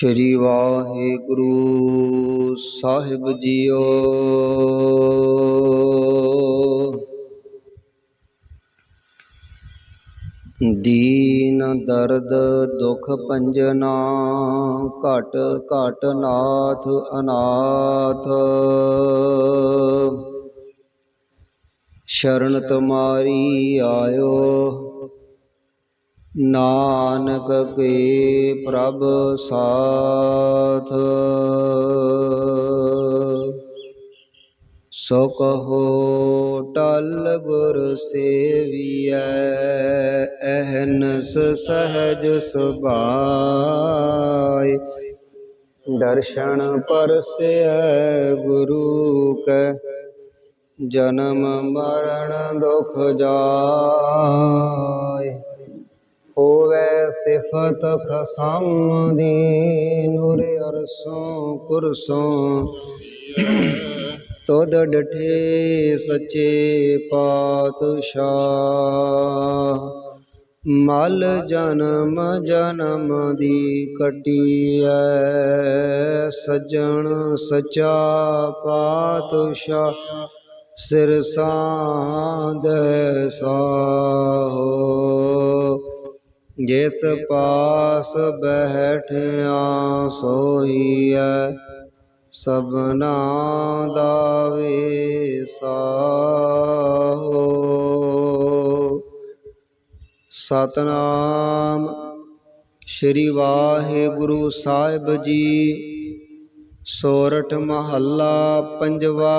ਸ਼੍ਰੀ ਵਾਹਿਗੁਰੂ ਸਾਹਿਬ JIO. ਦੀਨ ਦਰਦ ਦੁਖ ਭੰਜਨਾ ਘਟ ਘਟ ਨਾਥ ਅਨਾਥ। ਸ਼ਰਨ ਤੁਮਾਰੀ ਆਇਓ ਨਾਨਕ ਕੇ ਪ੍ਰਭ ਸਾਥ। ਸੋ ਕਹੋ ਟਲ ਗੁਰ ਸੇਵੀਐ, ਅਹਨਸ ਸਹਜ ਸੁਭਾਇ ਦਰਸ਼ਨ ਪਰਸੈ ਗੁਰੂ ਕੈ, ਜਨਮ ਮਰਨ ਦੁਖ ਜਾਇ ਸਿਫਤ ਖਸਮ ਦੀ ਨੂਰ ਅਰਸੋਂ ਕੁਰਸੋਂ ਤੋਦ ਡਠੇ ਸੱਚੇ ਪਾਤਸ਼ਾਹ। ਮਲ ਜਨਮ ਜਨਮ ਦੀ ਕਟੀਐ, ਸਜਣ ਸਚਾ ਪਾਤਸ਼ਾਹ। ਸਿਰ ਸਾਧੈ ਸਾਹੋ ਜਿਸ ਪਾਸ ਬੈਠਿਆ ਸੋਈਐ ਸਭਨਾ ਦਾ ਵੇਸਾਹੋ। ਸਤਨਾਮ ਸ਼੍ਰੀ ਵਾਹਿਗੁਰੂ ਸਾਹਿਬ ਜੀ, ਸੋਰਠ ਮਹੱਲਾ ਪੰਜਵਾ।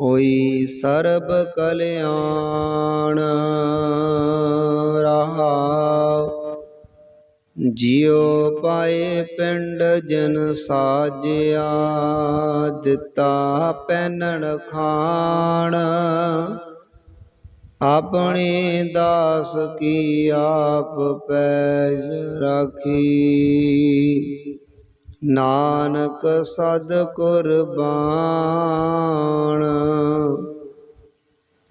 ਹੋਈ ਸਰਬ ਕਲਿਆਣ, ਰਹਾਉ। ਜਿਉ ਪਾਏ ਪਿੰਡ ਜਨ ਸਾਜਿਆ, ਦਿੱਤਾ ਪੈਨਣ ਖਾਣ। ਆਪਣੇ ਦਾਸ ਕੀ ਆਪ ਪੈ ਰਾਖੀ। ਨਾਨਕ ਸਦ ਕੁਰਬਾਨ।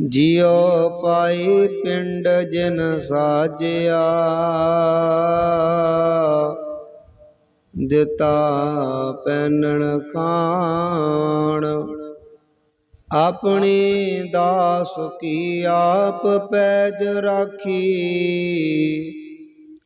ਜਿਉ ਪਾਈ ਪਿੰਡ ਜਿਨ ਸਾਜਿਆ, ਦਿੱਤਾ ਪੈਨਣ ਖਾਣ। ਆਪਣੀ ਦਾਸ ਕੀ ਆਪ ਪੈਜ ਰਾਖੀ